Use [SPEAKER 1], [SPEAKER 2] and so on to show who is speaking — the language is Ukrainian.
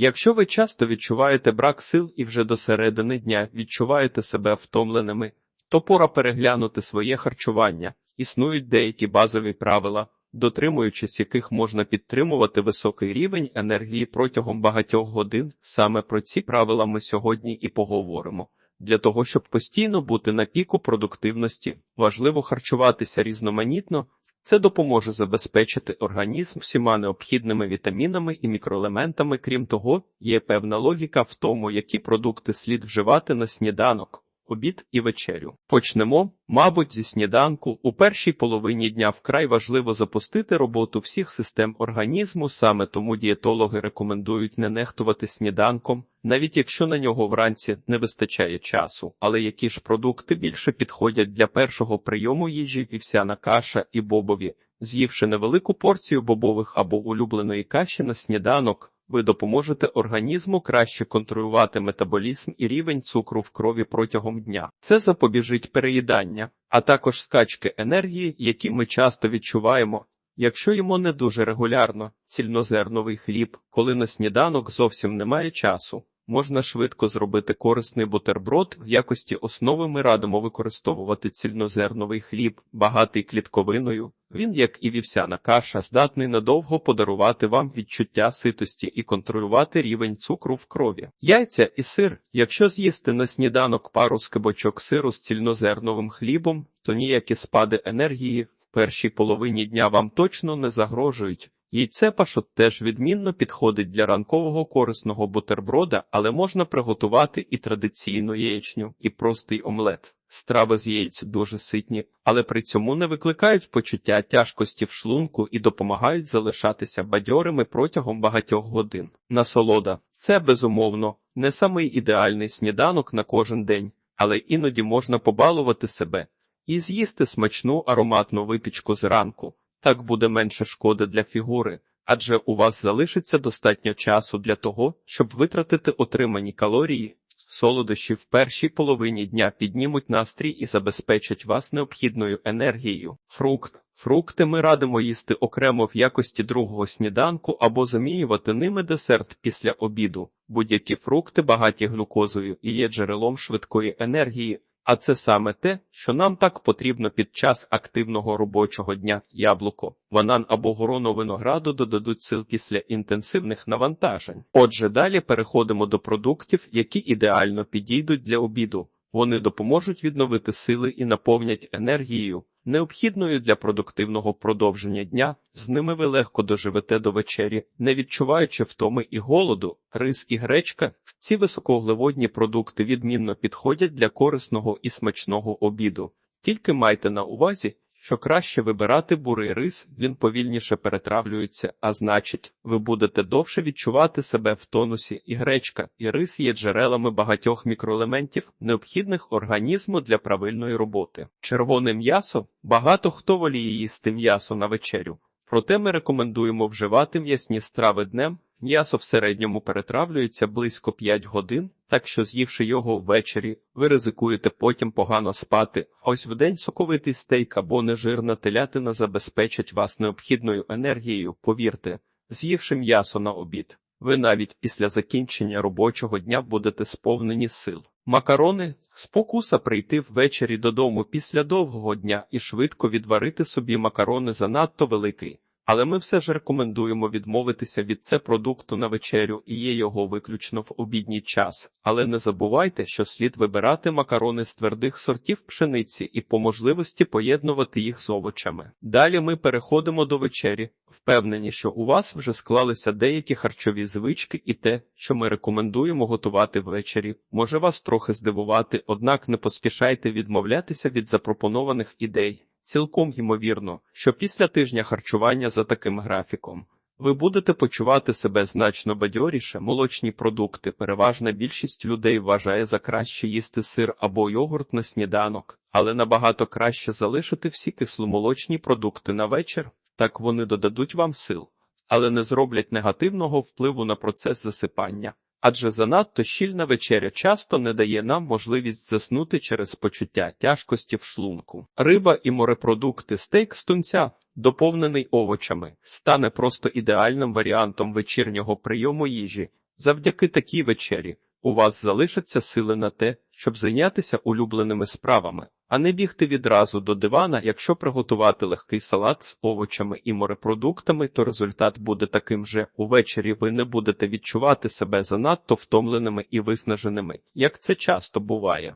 [SPEAKER 1] Якщо ви часто відчуваєте брак сил і вже до середини дня відчуваєте себе втомленими, то пора переглянути своє харчування. Існують деякі базові правила, дотримуючись яких можна підтримувати високий рівень енергії протягом багатьох годин. Саме про ці правила ми сьогодні і поговоримо. Для того, щоб постійно бути на піку продуктивності, важливо харчуватися різноманітно. Це допоможе забезпечити організм всіма необхідними вітамінами і мікроелементами. Крім того, є певна логіка в тому, які продукти слід вживати на сніданок, обід і вечерю. Почнемо, мабуть, зі сніданку. У першій половині дня вкрай важливо запустити роботу всіх систем організму, саме тому дієтологи рекомендують не нехтувати сніданком, навіть якщо на нього вранці не вистачає часу. Але які ж продукти більше підходять для першого прийому їжі вівсяна каша і бобові, з'ївши невелику порцію бобових або улюбленої каші на сніданок. Ви допоможете організму краще контролювати метаболізм і рівень цукру в крові протягом дня. Це запобіжить переїдання, а також скачки енергії, які ми часто відчуваємо. Якщо їмо не дуже регулярно, цільнозерновий хліб, коли на сніданок зовсім немає часу, можна швидко зробити корисний бутерброд. В якості основи ми радимо використовувати цільнозерновий хліб, багатий клітковиною. Він, як і вівсяна каша, здатний надовго подарувати вам відчуття ситості і контролювати рівень цукру в крові. Яйця і сир. Якщо з'їсти на сніданок пару скибочок сиру з цільнозерновим хлібом, то ніякі спади енергії в першій половині дня вам точно не загрожують. Яйце пашот теж відмінно підходить для ранкового корисного бутерброда, але можна приготувати і традиційну яєчню, і простий омлет. Страви з яєць дуже ситні, але при цьому не викликають почуття тяжкості в шлунку і допомагають залишатися бадьорими протягом багатьох годин. Насолода це безумовно не самий ідеальний сніданок на кожен день, але іноді можна побалувати себе і з'їсти смачну ароматну випічку зранку. Так буде менше шкоди для фігури, адже у вас залишиться достатньо часу для того, щоб витратити отримані калорії. Солодощі в першій половині дня піднімуть настрій і забезпечать вас необхідною енергією. Фрукт. Фрукти ми радимо їсти окремо в якості другого сніданку або замінювати ними десерт після обіду. Будь-які фрукти багаті глюкозою і є джерелом швидкої енергії, а це саме те, що нам так потрібно під час активного робочого дня яблуко, банан або горону винограду додадуть сил після інтенсивних навантажень. Отже, далі переходимо до продуктів, які ідеально підійдуть для обіду. Вони допоможуть відновити сили і наповнять енергією, необхідною для продуктивного продовження дня. З ними ви легко доживете до вечері, не відчуваючи втоми і голоду, рис і гречка. Ці високоуглеводні продукти відмінно підходять для корисного і смачного обіду. Тільки майте на увазі, що краще вибирати бурий рис, він повільніше перетравлюється, а значить, ви будете довше відчувати себе в тонусі, і гречка, і рис є джерелами багатьох мікроелементів, необхідних організму для правильної роботи. Червоне м'ясо багато хто воліє їсти м'ясо на вечерю, проте ми рекомендуємо вживати м'ясні страви днем. М'ясо в середньому перетравлюється близько 5 годин, так що з'ївши його ввечері, ви ризикуєте потім погано спати. Ось вдень соковитий стейк або нежирна телятина забезпечать вас необхідною енергією, повірте, з'ївши м'ясо на обід. Ви навіть після закінчення робочого дня будете сповнені сил. Макарони спокуса прийти ввечері додому після довгого дня і швидко відварити собі макарони занадто великий. Але ми все ж рекомендуємо відмовитися від це продукту на вечерю і є його виключно в обідній час. Але не забувайте, що слід вибирати макарони з твердих сортів пшениці і по можливості поєднувати їх з овочами. Далі ми переходимо до вечері, впевнені, що у вас вже склалися деякі харчові звички, і те, що ми рекомендуємо готувати ввечері, може вас трохи здивувати, однак не поспішайте відмовлятися від запропонованих ідей. Цілком ймовірно, що після тижня харчування за таким графіком ви будете почувати себе значно бадьоріше. Молочні продукти. Переважна більшість людей вважає за краще їсти сир або йогурт на сніданок, але набагато краще залишити всі кисломолочні продукти на вечір, так вони додадуть вам сил, але не зроблять негативного впливу на процес засипання. Адже занадто щільна вечеря часто не дає нам можливість заснути через почуття тяжкості в шлунку. Риба і морепродукти стейк з тунця, доповнений овочами, стане просто ідеальним варіантом вечірнього прийому їжі. Завдяки такій вечері у вас залишаться сили на те, щоб зайнятися улюбленими справами, а не бігти відразу до дивана. Якщо приготувати легкий салат з овочами і морепродуктами, то результат буде таким же. Увечері ви не будете відчувати себе занадто втомленими і виснаженими, як це часто буває.